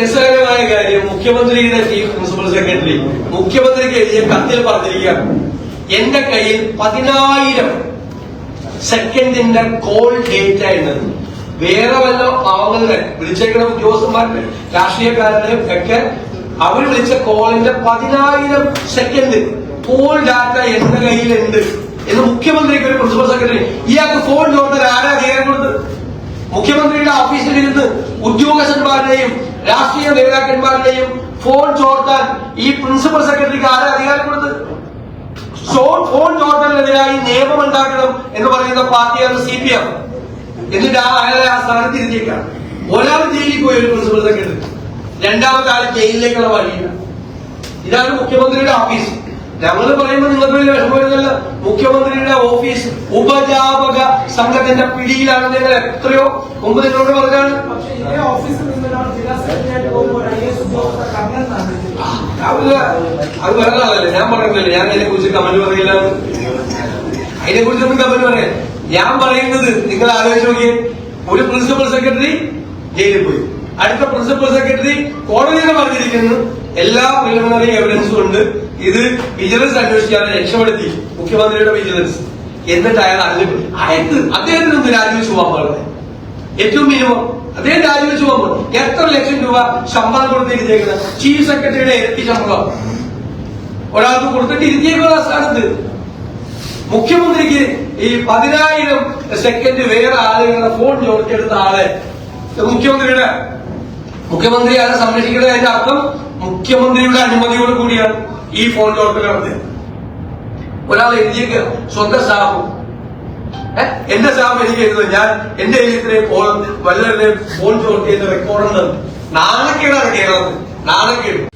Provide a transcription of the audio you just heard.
രസകരമായ കാര്യം മുഖ്യമന്ത്രിയുടെ ചീഫ് പ്രിൻസിപ്പൽ സെക്രട്ടറി മുഖ്യമന്ത്രിക്ക് എഴുതിയ കത്തിൽ പറഞ്ഞിരിക്കുകയാണ്. എന്റെ കയ്യിൽ പതിനായിരം സെക്കൻഡിന്റെ കോൾ ഡേറ്റ എന്നത് വേറെ വല്ല പാവങ്ങളുടെ വിളിച്ചേക്കുന്ന ഉദ്യോഗസ്ഥന്മാരുടെ രാഷ്ട്രീയക്കാരുടെ ഒക്കെ അവർ വിളിച്ച കോളിന്റെ പതിനായിരം സെക്കൻഡ് കോൾ ഡാറ്റ എന്റെ കയ്യിലുണ്ട് എന്ന് മുഖ്യമന്ത്രിക്ക് ഒരു പ്രിൻസിപ്പൽ സെക്രട്ടറി ഇയാൾക്ക് ഫോൺ ചോദിച്ചാൽ ആരാ അധികാരം കൊടുത്തത് മുഖ്യമന്ത്രിയുടെ ഓഫീസിൽ ഇരുന്ന് ഉദ്യോഗസ്ഥന്മാരുടെയും രാഷ്ട്രീയ നേതാക്കന്മാരുടെയും ഫോൺ ചോർത്താൻ ഈ പ്രിൻസിപ്പൽ സെക്രട്ടറിക്ക് ആരാ അധികാരം കൊടുത്തത്? ഷോൺ ഫോൺ ചോർത്തലിനെതിരായി നിയമം ഉണ്ടാക്കണം എന്ന് പറയുന്ന പാർട്ടിയാണ് സി പി എം. എന്നിട്ട് ആ അയാളെ ആ സ്ഥാനത്ത് ഇരുത്തിയേക്കാണ് ഒരാൾ ജയിലിൽ പോയി ഒരു പ്രിൻസിപ്പൽ സെക്രട്ടറി. രണ്ടാമത്തെ ആൾ ജയിലിലേക്കുള്ള വഴിയില്ല. ഇതാണ് മുഖ്യമന്ത്രിയുടെ ഓഫീസ്. ഞങ്ങൾ പറയുമ്പോൾ വലിയ വിഷമമില്ലല്ലോ മുഖ്യമന്ത്രിയുടെ ഓഫീസ് ഉപജാപക സംഘത്തിന്റെ പിടിയിലാണ്. നിങ്ങൾ എത്രയോ മുമ്പ് നിങ്ങളോട് പറഞ്ഞാണ്. അത് വേറെ ഞാൻ പറയുന്നില്ല ഞാൻ അതിനെ കുറിച്ച് കമന്റ് പറയില്ല. അതിനെ കുറിച്ച് ഒന്നും കമന്റ് പറയാം. ഞാൻ പറയുന്നത് നിങ്ങൾ ആലോചിച്ച് നോക്കിയേ. ഒരു പ്രിൻസിപ്പൽ സെക്രട്ടറി ജയിലിൽ പോയി. അടുത്ത പ്രിൻസിപ്പൽ സെക്രട്ടറി കോടതിയിൽ പറഞ്ഞിരിക്കുന്നു. എല്ലാ പ്രിലിമിനറി എവിഡൻസും ഉണ്ട്. ഇത് വിജിലൻസ് അന്വേഷിക്കാതെ രക്ഷപ്പെടുത്തി മുഖ്യമന്ത്രിയുടെ വിജിലൻസ് എന്നിട്ട് അയാൾ അതിൽ അയക്ക് അദ്ദേഹത്തിന് ഒന്ന് രാജിവെച്ച് പോകാൻ ഏറ്റവും മിനിമം അദ്ദേഹം രാജിവെച്ച് പോകുമ്പോൾ എത്ര ലക്ഷം രൂപ ശമ്പളം കൊടുത്തിരിക്കുന്നത് ചീഫ് സെക്രട്ടറിയുടെ ഇരട്ടി ശമ്പളം. ഒരാൾക്ക് കൊടുത്തിട്ട് ഇരുത്തിയേക്കുന്ന ആ സ്ഥാനത്ത് മുഖ്യമന്ത്രിക്ക് ഈ പതിനായിരം സെക്കൻഡ് വേറെ ആളുകളുടെ ഫോൺ ചോദിച്ചെടുത്ത ആളെ മുഖ്യമന്ത്രിയുടെ മുഖ്യമന്ത്രി ആരെ സംരക്ഷിക്കുന്നത് അതിന്റെ അർത്ഥം മുഖ്യമന്ത്രിയുടെ അനുമതിയോട് കൂടിയാണ് ഈ ഫോൺ ലോട്ടറി നടത്തിയത്. ഒരാൾ എഴുതിയേക്ക് സ്വന്തം സ്റ്റാഫ്? എന്റെ സ്റ്റാഫ് എനിക്ക് എഴുതുന്നത് ഞാൻ എന്റെ ഫോൺ വല്ലവരുടെയും ഫോൺ ചോർത്തിയതിന്റെ റെക്കോർഡുണ്ട് നാണക്കേടാണ് കേരളത്തിൽ. നാണക്കേട്.